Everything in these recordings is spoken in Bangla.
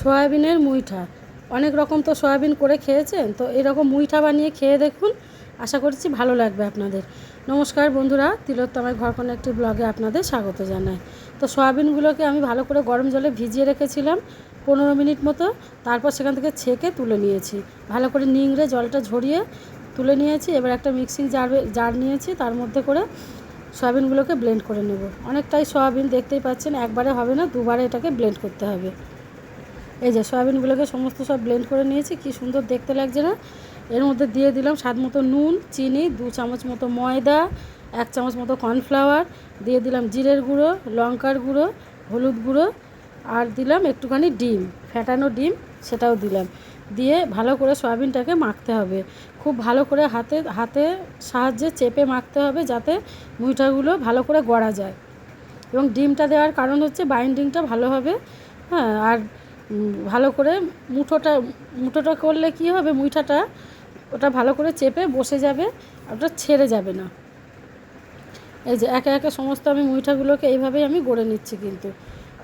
সয়াবিনের মুইঠা। অনেক রকম তো সয়াবিন করে খেয়েছেন, তো এরকম মুইঠা বানিয়ে খেয়ে দেখুন। আশা করছি ভালো লাগবে আপনাদের। নমস্কার বন্ধুরা তিলোত্তমায় ঘরকোনা একটি ব্লগে আপনাদের স্বাগত জানাই। তো সয়াবিনগুলোকে আমি ভালো করে গরম জলে ভিজিয়ে রেখেছিলাম পনেরো মিনিট মতো, তারপর সেখান থেকে ছেঁকে তুলে নিয়েছি। ভালো করে নিংড়ে জলটা ঝরিয়ে তুলে নিয়েছি, এবার একটা মিক্সিং জার জার নিয়েছি, তার মধ্যে করে সয়াবিনগুলোকে ব্লেন্ড করে নেব। অনেকটাই সয়াবিন দেখতেই পাচ্ছেন, একবারে হবে না, দুবারে এটাকে ব্লেন্ড করতে হবে। এই যে সয়াবিনগুলোকে সমস্ত সব ব্লেন্ড করে নিয়েছি, কি সুন্দর দেখতে লাগছে না? এর মধ্যে দিয়ে দিলাম স্বাদ মতো নুন, চিনি, দু চামচ মতো ময়দা, এক চামচ মতো কর্নফ্লাওয়ার দিয়ে দিলাম জিরের গুঁড়ো, লঙ্কার গুঁড়ো, হলুদ গুঁড়ো, আর দিলাম একটুখানি ডিম ফ্যাটানো ডিম, সেটাও দিলাম। দিয়ে ভালো করে সয়াবিনটাকে মাখতে হবে। খুব ভালো করে হাতে হাতে সাহায্যে চেপে মাখতে হবে যাতে মুইঠাগুলো ভালো করে গড়া যায়। এবং ডিমটা দেওয়ার কারণ হচ্ছে বাইন্ডিংটা ভালো হবে হ্যাঁ আর ভালো করে মুঠোটা মুঠোটা করলে কি হবে? মুইঠাটা ওটা ভালো করে চেপে বসে যাবে আর ওটা ছেড়ে যাবে না। এই যে একে একে সমস্ত আমি মুইঠাগুলোকে এইভাবেই আমি গড়ে নিচ্ছি কিন্তু।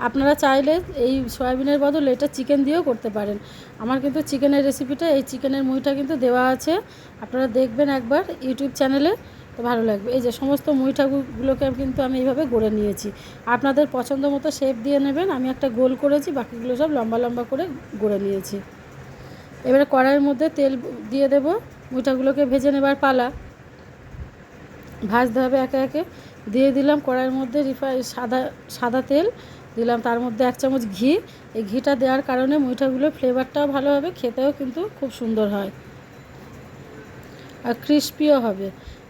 আপনারা চাইলে এই সয়াবিনের বদলে এটা চিকেন দিয়েও করতে পারেন। আমার কিন্তু চিকেনের রেসিপিটা এই চিকেনের মুইটা কিন্তু দেওয়া আছে। আপনারা দেখবেন একবার ইউটিউব চ্যানেলে তো ভালো লাগবে। এই যে সমস্ত মুই মুইঠাগুলোকে কিন্তু আমি এইভাবে গড়ে নিয়েছি। আপনাদের পছন্দ মতো শেপ দিয়ে নেবেন, আমি একটা গোল করেছি, বাকিগুলো সব লম্বা লম্বা করে গড়ে নিয়েছি। এবারে কড়াইয়ের মধ্যে তেল দিয়ে দেব, মুইঠাগুলোকে ভেজে নেবার পালা। ভাজতে হবে একে একে। দিয়ে দিলাম কড়াইয়ের মধ্যে রিফাই সাদা সাদা তেল। দিলাম তার মধ্যে এক চামচ ঘি। এই ঘিটা দেওয়ার কারণে মুইঠাগুলোর ফ্লেভারটাও ভালো হবে, খেতেও কিন্তু খুব সুন্দর হয়। আর ক্রিস্পিও হবে।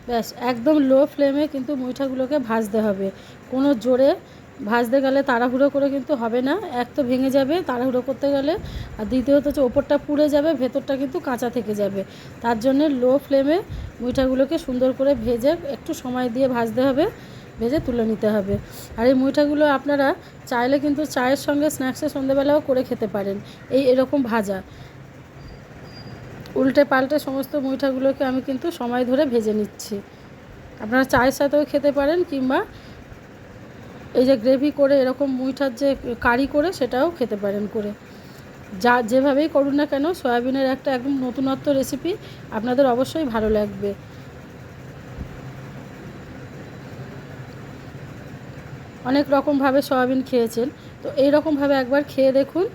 ব্যাস, একদম লো ফ্লেমে কিন্তু মুইঠাগুলোকে ভাজতে হবে। কোনো জোরে ভাজতে গেলে তাড়াহুড়ো করে কিন্তু হবে না, এক তো ভেঙে যাবে তাড়াহুড়ো করতে গেলে, আর দ্বিতীয়ত হচ্ছে ওপরটা পুড়ে যাবে, ভেতরটা কিন্তু কাঁচা থেকে যাবে। তার জন্য লো ফ্লেমে মুইঠাগুলোকে সুন্দর করে ভেজে একটু সময় দিয়ে ভাজতে হবে, ভেজে তুলে নিতে হবে। আর এই মুইঠাগুলো আপনারা চাইলে কিন্তু চায়ের সঙ্গে স্ন্যাক্সে সন্ধ্যেবেলাও করে খেতে পারেন, এই এরকম ভাজা। উল্টে পাল্টে সমস্ত মুইঠাগুলোকে আমি কিন্তু সময় ধরে ভেজে নিচ্ছি। আপনারা চায়ের সাথেও খেতে পারেন কিংবা এই যে গ্রেভি করে এরকম মুইঠার যে কারি করে সেটাও খেতে পারেন করে। যা যেভাবেই করুন না কেন, সয়াবিনের একটা একদম নতুনত্ব রেসিপি আপনাদের অবশ্যই ভালো লাগবে। অনেক রকমভাবে সয়াবিন খেয়েছেন। তো এই রকমভাবে একবার খেয়ে দেখুন।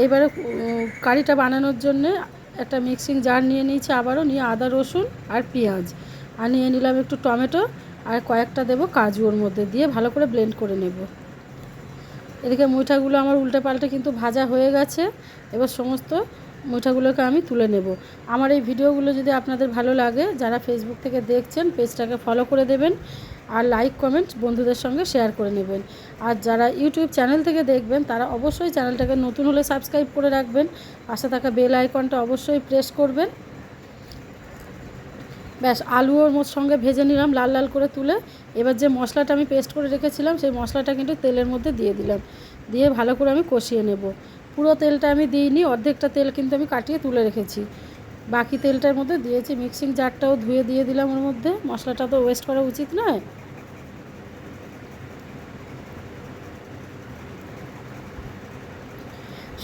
এইবারে কারিটা বানানোর জন্যে একটা মিক্সিং জার নিয়ে নিয়েছি আবারও, নিয়ে আদা, রসুন আর পেঁয়াজ। আর নিয়ে নিলাম একটু টমেটো আর কয়েকটা দেবো কাজু ওর মধ্যে দিয়ে, ভালো করে ব্লেন্ড করে নেব। এদিকে মুইঠাগুলো আমার উল্টে পাল্টে কিন্তু ভাজা হয়ে গেছে। এবার সমস্ত মুইঠাগুলোকে আমি তুলে নেব। আমার এই ভিডিওগুলো যদি আপনাদের ভালো লাগে, যারা ফেসবুক থেকে দেখছেন, পেজটাকে ফলো করে দেবেন আর লাইক কমেন্ট বন্ধুদের সঙ্গে শেয়ার করে নেবেন। আর যারা ইউটিউব চ্যানেল থেকে দেখবেন, তারা অবশ্যই চ্যানেলটাকে নতুন হলে সাবস্ক্রাইব করে রাখবেন। পাশে থাকা বেল আইকনটা অবশ্যই প্রেস করবেন। ব্যাস আলু ওর সঙ্গে ভেজে নিলাম, লাল লাল করে তুলে। এবার যে মশলাটা আমি পেস্ট করে রেখেছিলাম, সেই মশলাটা কিন্তু তেলের মধ্যে দিয়ে দিলাম। দিয়ে ভালো করে আমি কষিয়ে নেব। পুরো তেলটা আমি দিইনি, অর্ধেকটা তেল কিন্তু আমি কাটিয়ে তুলে রেখেছি। বাকি তেলটার মধ্যে দিয়েছি মিক্সিং জারটাও ধুয়ে দিয়ে দিলাম ওর মধ্যে। মশলাটা তো ওয়েস্ট করা উচিত নয়।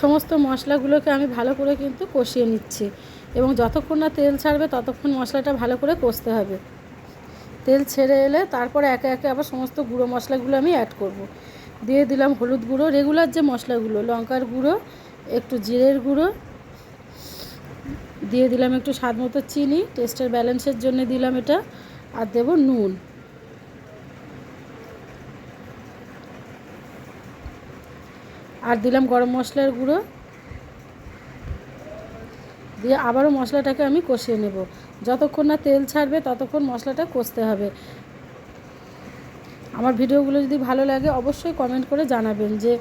সমস্ত মশলাগুলোকে আমি ভালো করে কিন্তু কষিয়ে নিচ্ছি এবং যতক্ষণ না তেল ছাড়বে ততক্ষণ মশলাটা ভালো করে কষতে হবে। তেল ছেড়ে এলে তারপরে একে একে আবার সমস্ত গুঁড়ো মশলাগুলো আমি অ্যাড করব। দিয়ে দিলাম হলুদ গুঁড়ো রেগুলার যে মশলাগুলো, লঙ্কার গুঁড়ো, একটু জিরের গুঁড়ো, দিয়ে দিলাম একটু স্বাদ মতো চিনি টেস্টের ব্যালেন্সের জন্য দিলাম এটা, আর দেব নুন। আর দিলাম গরম মশলার গুঁড়ো। দিয়ে আবারও মশলাটাকে আমি কষিয়ে নেব। যতক্ষণ না তেল ছাড়বে, ততক্ষণ মশলাটা কষতে হবে। আমার ভিডিওগুলো যদি ভালো লাগে, অবশ্যই কমেন্ট করে জানাবেন যে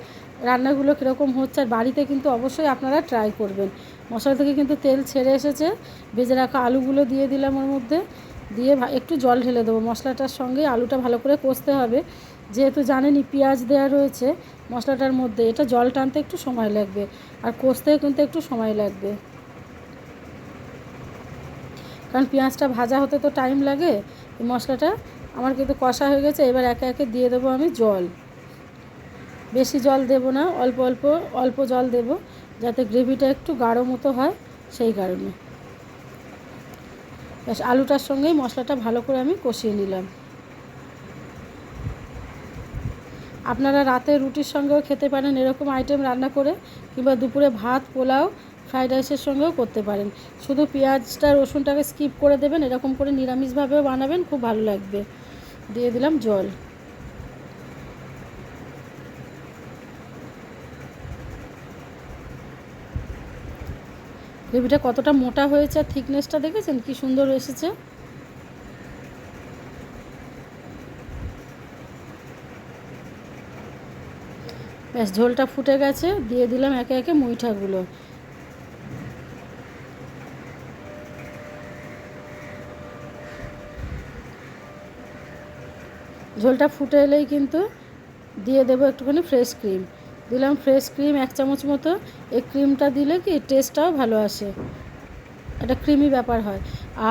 রান্নাগুলো কীরকম হচ্ছে আর বাড়িতে কিন্তু অবশ্যই আপনারা ট্রাই করবেন। মশলা থেকে কিন্তু তেল ছেড়ে এসেছে, ভেজে রাখা আলুগুলো দিয়ে দিলাম ওর মধ্যে। দিয়ে একটু জল ঢেলে দেবো। মশলাটার সঙ্গে আলুটা ভালো করে কষতে হবে। যেহেতু জানেনই পেঁয়াজ দেওয়া রয়েছে মশলাটার মধ্যে, এটা জল টানতে একটু সময় লাগবে আর কষতেও কিন্তু একটু সময় লাগবে। কারণ পেঁয়াজটা ভাজা হতে তো টাইম লাগে মশলাটা আমার কিন্তু কষা হয়ে গেছে, এবার একে একে দিয়ে দেবো আমি জল। বেশি জল দেব না, অল্প অল্প অল্প জল দেব, যাতে গ্রেভিটা একটু গাঢ় মতো হয় সেই কারণে। ব্যাস, আলুটার সঙ্গেই মশলাটা ভালো করে আমি কষিয়ে নিলাম। আপনারা রাতে রুটির সঙ্গেও খেতে পারেন, এরকম আইটেম রান্না করে, কিংবা দুপুরে ভাত, পোলাও, ফ্রাইড রাইসের সঙ্গেও করতে পারেন। শুধু পেঁয়াজটা রসুনটাকে স্কিপ করে দেবেন, এরকম করে নিরামিষভাবেও বানাবেন, খুব ভালো লাগবে। দিয়ে দিলাম জল। গ্রেভিটা কতটা মোটা হয়েছে আর থিকনেসটা দেখেছেন? কি সুন্দর এসেছে। ব্যাস, ঝোলটা ফুটে গেছে। দিয়ে দিলাম একে একে মুইঠাগুলো। ঝোলটা ফুটে এলেই কিন্তু দিয়ে দেবো একটুখানি ফ্রেশ ক্রিম দিলাম ফ্রেশ ক্রিম এক চামচ মতো। এই ক্রিমটা দিলে কি টেস্টটাও ভালো আসে। এটা ক্রিমি ব্যাপার হয়।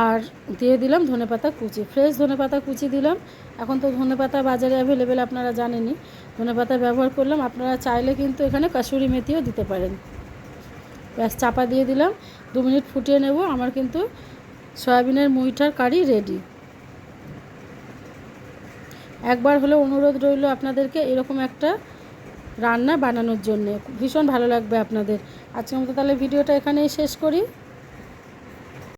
আর দিয়ে দিলাম ধনেপাতা কুচি। ফ্রেশ ধনেপাতা কুচি দিলাম। এখন তো ধনেপাতা বাজারে অ্যাভেলেবেল আপনারা জানেনই। ধনেপাতা ব্যবহার করলাম। আপনারা চাইলে কিন্তু এখানে কাসুরি মেথিও দিতে পারেন। ব্যাস, চাপা দিয়ে দিলাম। দু মিনিট ফুটিয়ে নেব। আমার কিন্তু সয়াবিনের মুইঠার কারি রেডি একবার হলে অনুরোধ রইল আপনাদেরকে এরকম একটা রান্না বানানোর জন্যে। ভীষণ ভালো লাগবে আপনাদের। আজকের মতো তাহলে ভিডিওটা এখানেই শেষ করি।